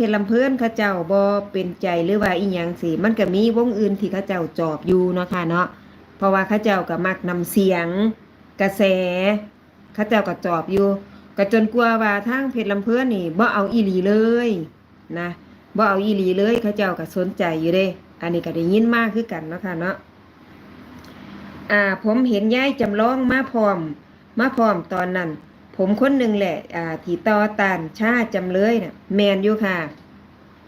เพชรลำเพิ่นเขาเจ้าบ่เป็นใจหรือว่าอีหยังสิมันก็มีวงอื่นที่เขาเจ้าจอบอยู่เนาะค่ะเนาะเพราะว่าเขาเจ้าก็มักนำเสียง กระแสเขาเจ้าก็จอบอยู่ก็จนกลัวว่าทางเพชรลำเพิ่นนี่บ่เอาอีหลีเลยนะบ่เอาอีหลีเลยเขาเจ้าก็สนใจอยู่เด้ อันนี้ก็ได้ยินมากคือกันเนาะค่ะเนาะอ่าผมเห็นยายจำลองมาพร้อมมาพร้อมตอนนั้น ผมคนหนึ่งแหละ อ่าที่ต่อตานชาจำเลยน่ะ แมนอยู่ค่ะ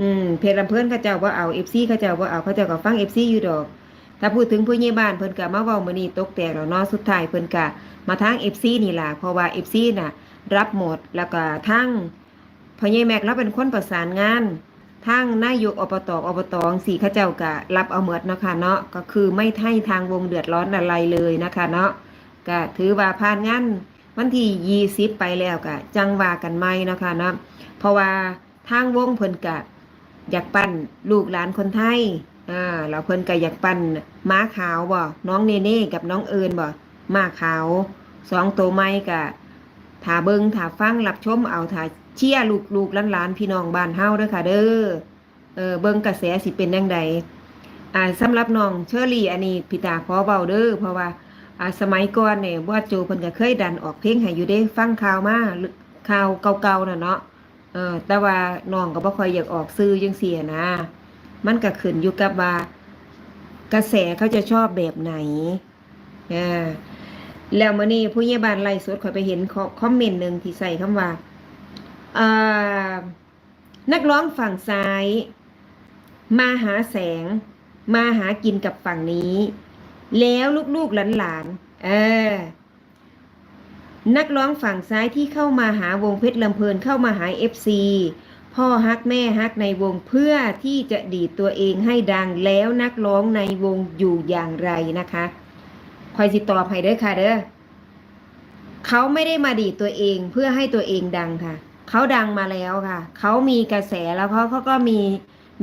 อืม เพจลำเพิ่นเขาเจ้าว่าเอาเอฟซีเขาเจ้าว่าเอาเขาเจ้าก็ฟังเอฟซีอยู่ดอก ถ้าพูดถึงผู้ใหญ่บ้านเพิ่นก็มาเว้ามื้อนี้ตกแตกแล้วเนาะสุดท้ายเพิ่นก็มาทาง FC นี่ล่ะเพราะว่า FC น่ะ รับหมดแล้วก็ทั้งพ่อใหญ่แม็กเราเป็นคนประสานงานทั้งนายกอบตอบตสีเขาเจ้าก็รับเอาหมดเนาะค่ะเนาะก็คือไม่ให้ทางวงเดือดร้อนอะไรเลยนะคะเนาะก็ถือว่าผ่านงาน วันที่20ไปแล้วก็จังว่ากันใหม่นะคะเนาะเพราะว่าทางวงเพิ่นก็อยากปั้นลูกหลานคนไทยอ่าเราเพิ่นก็อยากปั่นม้าขาวบ่น้องเนเน่กับน้องเอิญบ่ม้าขาวสองตัวไม้กะถาเบิงถาฟังรับชมเอาถาเชียร์ลูกๆหลานพี่น้องบ้านเฮาเด้อค่ะเด้อเออเบิงกระแสสิเป็นจังใดอ่าสำหรับน้องเชอรี่อันนี้พี่ตาขอเบาเด้อเพราะว่า อ่าสมัยก่อนเนี่ยว่าโจเพิ่นก็เคยดันออกเพลงให้อยู่เด้ฟังข่าวมาข่าวเก่าๆน่ะเนาะเออแต่ว่าน้องก็บ่ค่อยอยากออกสื่อจังซี่นะ มันก็ขึ้นอยู่กับว่ากระแสเขาจะชอบแบบไหนอ่าแล้วมื่อนี้ผู้ใหญ่บ้านไล่สดขอยไปเห็นคอมเมนต์หนึ่งที่ใส่คำว่าอ่านักร้องฝั่งซ้าย มาหาแสง มาหากินกับฝั่งนี้ แล้วลูกๆหลานๆเออนักร้องฝั่งซ้ายที่เข้ามาหาวงเพชรลำเพลินเข้ามาหาเอฟซีพ่อฮักแม่ฮักในวงเพื่อที่จะดีดตัวเองให้ดังแล้วนักร้องในวงอยู่อย่างไรนะคะคอยสิดต่อบให้เด้อค่ะเด้อเขาไม่ได้มาดีดตัวเองเพื่อให้ตัวเองดังค่ะ เขาดังมาแล้วค่ะ เขามีกระแสแล้วเขาเขาก็มี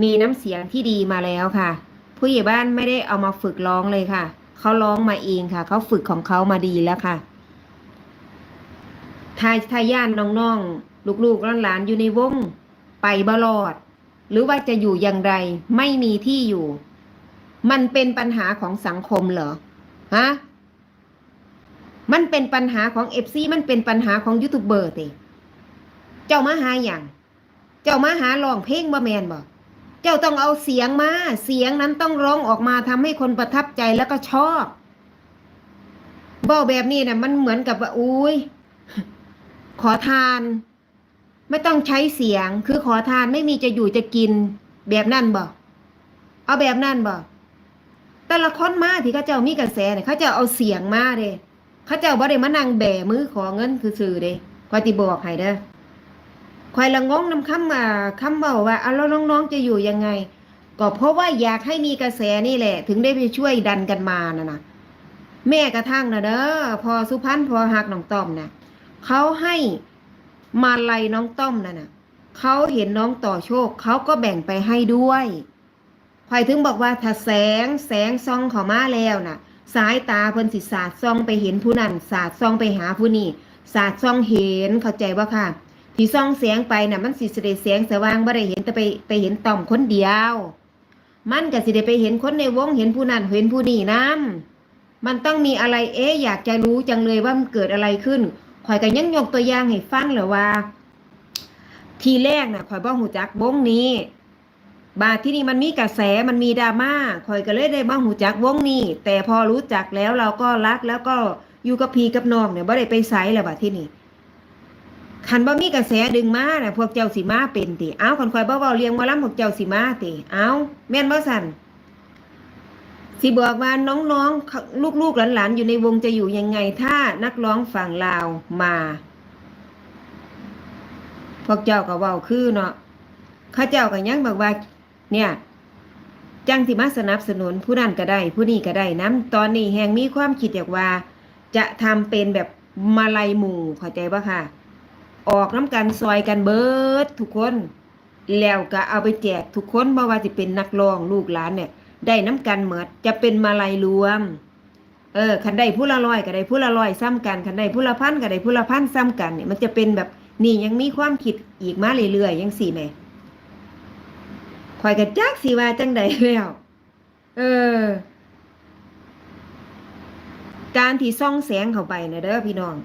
มีน้ำเสียงที่ดีมาแล้วค่ะ ผู้ใหญ่บ้านไม่ได้เอามาฝึกร้องเลยค่ะ เขาร้องมาเองค่ะ เขาฝึกของเขามาดีแล้วค่ะทายทายานน้องๆ ลูกๆหลานๆอยู่ในวง ไปบลอด หรือว่าจะอยู่อย่างไร ไม่มีที่อยู่ มันเป็นปัญหาของสังคมเหรอฮะมันเป็นปัญหาของเอฟซีมันเป็นปัญหาของยูทูบเบอร์ติเจ้ามาหาอย่าง เจ้ามาหาลองเพลงบ่แมนบ่ เจ้าต้องเอาเสียงมา เสียงนั้นต้องร้องออกมาทำให้คนประทับใจแล้วก็ชอบบ่แบบนี้นะมันเหมือนกับว่าอุ้ยขอทาน ไม่ต้องใช้เสียง คือขอทานไม่มีจะอยู่จะกิน แบบนั่นบ่เอาแบบนั่นบ่แต่ละคนมาที่เขาเจ้ามีกระแสเนี่ยเขาเจ้าเอาเสียงมาเด้เขาเจ้าบ่ได้มานั่งแบมือขอเงินคือสื่อเด้คอยติบอกให้เด้อ คอยละงงนำคำอ่าคำเบาว่าเอาแล้วน้องๆจะอยู่ยังไง ก็เพราะว่าอยากให้มีกระแสนี่แหละ ถึงได้ไปช่วยดันกันมานะนะแม่กระทั่งนะเด้อพอสุพรรณพอหักน้องต้อมนะเขาให้มาลัยน้องต้อมนั่นน่ะเขาเห็นน้องต่อโชคเขาก็แบ่งไปให้ด้วยพอยถึงบอกว่าถ้าแสงแสงซองขามาแล้วน่ะ สายตาเพิ่นสิสาดซองไปเห็นผู้นั้นสาดซองไปหาผู้นี้สาดซองเห็นเข้าใจว่าค่ะ ที่ซองแสงไปน่ะมันสิสิได้แสงสว่างบ่ได้เห็นแต่ไปไปเห็นต่อมคนเดียว มันก็สิได้ไปเห็นคนในวงเห็นผู้นั้นเห็นผู้นี้นํมันต้องมีอะไรเอ๊ะอยากจะรู้จังเลยว่ามันเกิดอะไรขึ้นข่อยก็ยังยกตัวอย่างให้ฟังเลยว่า ทีแรกน่ะข่อยบ่หูจักวงนี้ บาทที่นี่มันมีกระแสมันมีดราม่าข่อยก็เลยได้มาหูจักวงนี้ แต่พอรู้จักแล้วเราก็รักแล้วก็อยู่กับพีกับน้องเนี่ยบ่ได้ไปไสแล้วบาทที่นี่ คันบ่มีกระแสดึงมาน่ะพวกเจ้าสิมาเป็นติเอาคันข่อยบ่เว้าเลี้ยงบ่ลำพวกเจ้าสิมาติเอาแม่นบ่สันสิบอกว่าน้องๆ ลูกๆหลานๆอยู่ในวงจะอยู่ยังไงถ้านักร้องฝั่งลาวมา พวกเจ้าก็เว้าคือเนาะข้าเจ้าก็ยังบอกว่า เนี่ยจังสิมาสนับสนุนผู้นั้นก็ได้ ผู้นี้ก็ได้น้ำตอนนี้แหงมีความคิดอยากว่า จะทำเป็นแบบมาลายหมู่เข้าใจปะค่ะ ออกน้ำกันซอยกันเบิดทุกคน แล้วก็เอาไปแจกทุกคนบ่ว่าจะเป็นนักร้องลูกหลานเนี่ย ได้น้ำกันเหมือดจะเป็นมาลายรวม เออคันได้ผู้ละร้อยก็ได้ผู้ละร้อยซ้ำกันคันได้ผู้ละพันก็ได้ผู้ละพันซ้ำกันเนี่ยมันจะเป็นแบบนี่ยังมีความคิดอีกมาเรื่อยๆยังสี่แม่ข่อยก็จักสิว่าจังใดแล้วเออ การที่ส่องแสงเข้าไปนะเด้อพี่น้อง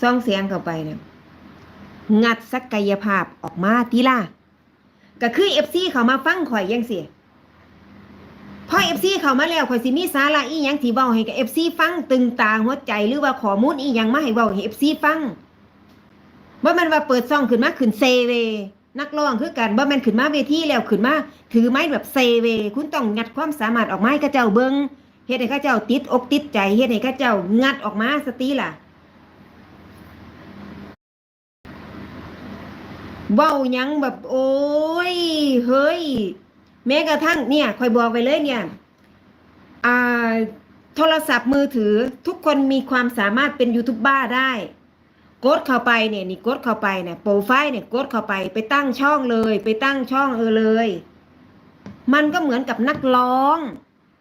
ส่องแสงเข้าไปเนี่ย งัดศักยภาพออกมาทีล่ะก็คือ FC เขามาฟังข่อยยังสิพอ FC เขามาแล้วข่อยสิมีสาระอีหยังที่เว้าให้กับ FC ฟังตึงตาหัวใจหรือว่าข้อมูลอีหยังมาให้เว้าให้ FC ฟังบ่แม่นว่าเปิดซองขึ้นมาขึ้นเซเว นักร้องคือกันบ่แม่นขึ้นมาเวทีแล้วขึ้นมาถือไม้แบบเซเว คุณต้องงัดความสามารถออกมาให้กับเจ้าเบิงเฮ็ดให้เขาเจ้าติดอกติดใจเฮ็ดให้เขาเจ้างัดออกมาสติล่ะ เว้ายังแบบ โอ้ย เฮ้ย แม้กระทั่งเนี่ยคอยบอกไปเลยเนี่ยอ่าโทรศัพท์มือถือทุกคนมีความสามารถเป็นยูทูบบ้าได้ กดเข้าไปเนี่ยนี่กดเข้าไปเนี่ยโปรไฟล์เนี่ยกดเข้าไปไปตั้งช่องเลย ไปตั้งช่องเออเลย มันก็เหมือนกับนักร้อง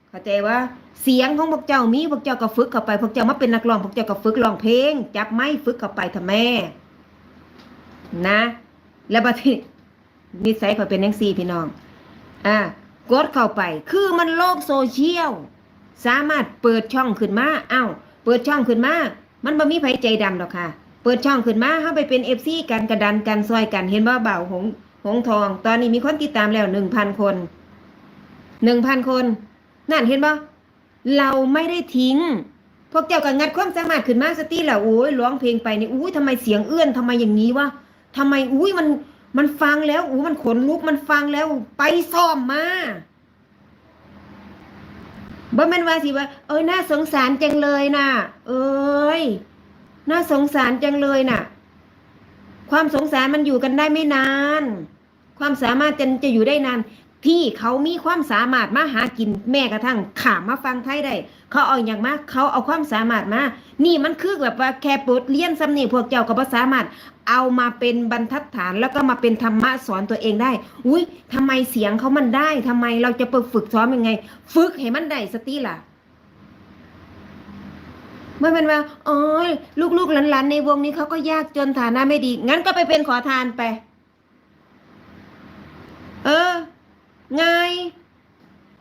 เข้าใจว่าเสียงของพวกเจ้ามีพวกเจ้าก็ฝึกเข้าไปพวกเจ้ามาเป็นนักร้องพวกเจ้าก็ฝึกร้องเพลง จับไม้ฝึกเข้าไปทำแม่นะ แล้วบัดนี้นิสัยข่อยเป็นจังซี่พี่น้อง อ่ากดเข้าไป คือมันโลกโซเชียล สามารถเปิดช่องขึ้นมาอ้าวเปิดช่องขึ้นมา มันบ่มีไผใจดำหรอกค่ะ เปิดช่องขึ้นมาเฮาไปเป็น FC กันกระดันกันซอยกัน เห็นบ่าเบาหงหงทอง ตอนนี้มีคนติดตามแล้ว1,000คน1,000คน นั่นเห็นบ่เราไม่ได้ทิ้ง พวกเจ้าก็งัดความสามารถขึ้นมาสติแล้วโอ้ยร้องเพลงไปนี่อุ้ยทำไมเสียงเอื้อนทำไมอย่างนี้วะ ทำไมอุ้ยมันมันฟังแล้วอู้มันขนลุกมันฟังแล้ว ไปซ่อมมาบ่แม่นว่าสิว่า เอ้ยน่าสงสารจังเลยน่ะ เอ้ยน่าสงสารจังเลยน่ะ ความสงสารมันอยู่กันได้ไม่นาน ความสามารถจะจะอยู่ได้นาน ที่เขามีความสามารถมาหากินแม้กระทั่งขามมาฟังไทยได้เขาเอาอย่างมากเขาเอาความสามารถมา นี่มันคือแบบว่าแค่บทเรียนสำนีพวกเจ้าก็บ่สามารถเอามาเป็นบรรทัดฐานแล้วก็มาเป็นธรรมะสอนตัวเองได้ อุ้ยทำไมเสียงเขามันได้ทำไมเราจะไปฝึกซ้อมยังไง ฝึกให้มันได้สติล่ะเมื่อเป็นว่าโอ้ยลูกๆหลานๆในวงนี้เขาก็ยากจนฐานะไม่ดี งั้นก็ไปเป็นขอทานไป เออ ไง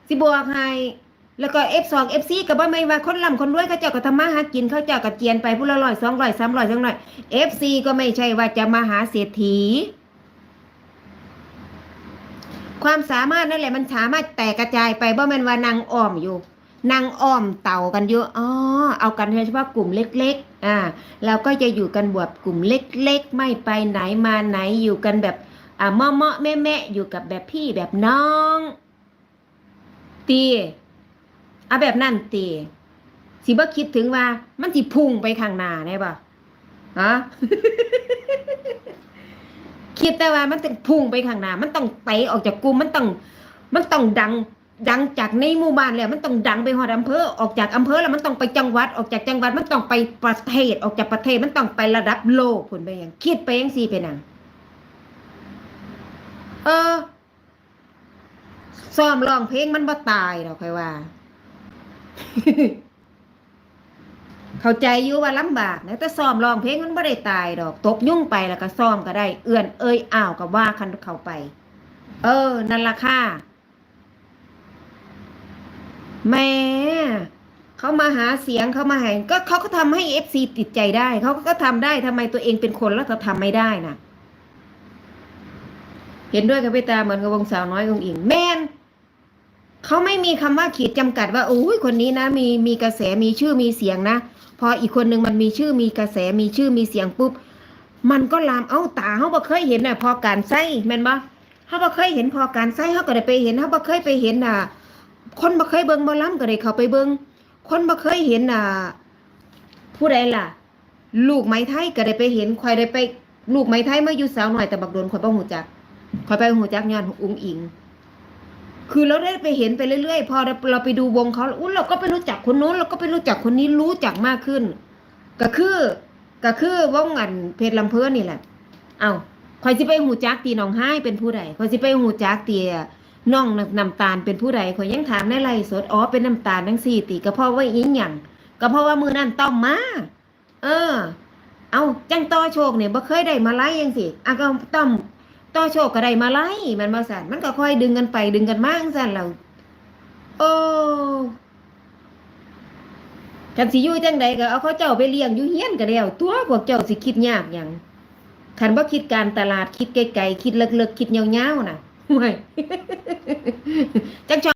สิบวกให้แล้วก็ F2 FC ก็บ่ไม่ว่าคนร่ำคนรวยเขาเจ้าก็ทำมาหากินเขาเจ้าก็เจียนไปผู้ละร้อยสองร้อยสามร้อยจังหน่อย FC ก็ไม่ใช่ว่าจะมาหาเศรษฐี ความสามารถนั่นแหละมันสามารถแตกกระจายไปบ่แม่นว่านางอ้อมอยู่นางอ้อมเต่ากันอยู่อ๋อเอากันเฉพาะกลุ่มเล็ก ๆ อ่าเราก็จะอยู่กันแบบกลุ่มเล็ก ๆ ไม่ไปไหนมาไหนอยู่กันแบบ อ่าเมาะเมาะแม่แม่อยู่กับแบบพี่แบบน้องตีเอาแบบนั่นตีสิบ่คิดถึงว่า มันสิพุ่งไปข้างหน้าได้ป่ะฮะคิดแต่ว่ามันต้องพุ่งไปข้างหน้า มันต้องเตะออกจากกลุ่มมันต้อง มันต้องดังดังจากในหมู่บ้านแล้ว มันต้องดังไปฮอดอำเภอออกจากอำเภอแล้วมันต้องไปจังหวัด ออกจากจังหวัด มันต้องไปประเทศออกจากประเทศ มันต้องไประดับโลกผลไปหยังคิดไปยังสี่เป็นหยัง เออซ้อมร้องเพลงมันบ่ตายดอกค่อยว่า เข้าใจอยู่ว่าลำบากนะแต่ซ้อมร้องเพลงมันบ่ได้ตายดอก ตกยุ่งไปแล้วก็ซ้อมก็ได้ เอื้อนเอ้ยอ้าวก็ว่าคันเข้าไป เออ นั่นละค่ะแม่เขามาหาเสียงเขามาให้ก็เขาก็ทำให้เอฟซีติดใจได้ เขาก็ทำได้ทำไมตัวเองเป็นคนแล้วเขาทำไม่ได้น่ะ เห็นด้วยกับพี่ตาเหมือนกับวงสาวน้อยองค์อิงแม่นเขาไม่มีคำว่าขีดจำกัดว่าโอ้ยคนนี้นะ มีมีกระแสมีชื่อมีเสียงนะ พออีกคนหนึ่งมันมีชื่อมีกระแสมีชื่อมีเสียงปุ๊บ มันก็ลามเอ้าตาเขาบ่เคยเห็นน่ะ พอการใส่แม่นบ่เขาบ่เคยเห็นพอการใส่เขาก็ได้ไปเห็นเขาบ่เคยไปเห็นน่ะ คนบ่เคยเบิ่งบ่ล้ำก็ได้เขาไปเบิ่งคนบ่เคยเห็นน่ะ ผู้ใดล่ะ ลูกไม้ไทยก็ได้ไปเห็นข่อยได้ไป ลูกไม้ไทยเมื่ออยู่สาวหน่อยแต่บักโดนข่อยบ่ฮู้จัก คอยไปหูจักงานองอุ้งอิง คือเราได้ไปเห็นไปเรื่อยๆ พอเราเราไปดูวงเขาอุ้เราก็ไปรู้จักคนนู้นเราก็ไปรู้จักคนนี้รู้จักมากขึ้น ก็คือก็คือวงอันเพชรลำเพื่อนนี่แหละ เอาคอยสิไปหูจักตีน้องไห้เป็นผู้ใดคอยสิไปหูจักตีน้องน้ำตาลเป็นผู้ใดคอยยังถามในไรสดอ๋อเป็นน้ำตาลทั้งสี่ตีก็เพราะว่าอีหยังก็เพราะว่ามือนั่นต้องมาเออ เอาจังต่อโชคเนี่ยบ่เคยได้มาไล่ยังสิอะก็ต้อง ต่อโชคก็ได้มาไล่มันมาสั่นมันก็ค่อยดึงกันไปดึงกันมากสั่นเราโอ้ขันสิยู่จังใดก็เอาเขาเจ้าไปเลี้ยงอยู่เฮียนก็แล้วตัวพวกเจ้าสิคิดยากอย่างคันว่าคิดการตลาดคิดไกลๆคิดเลิกๆคิดยาวๆน่ะไม่จัง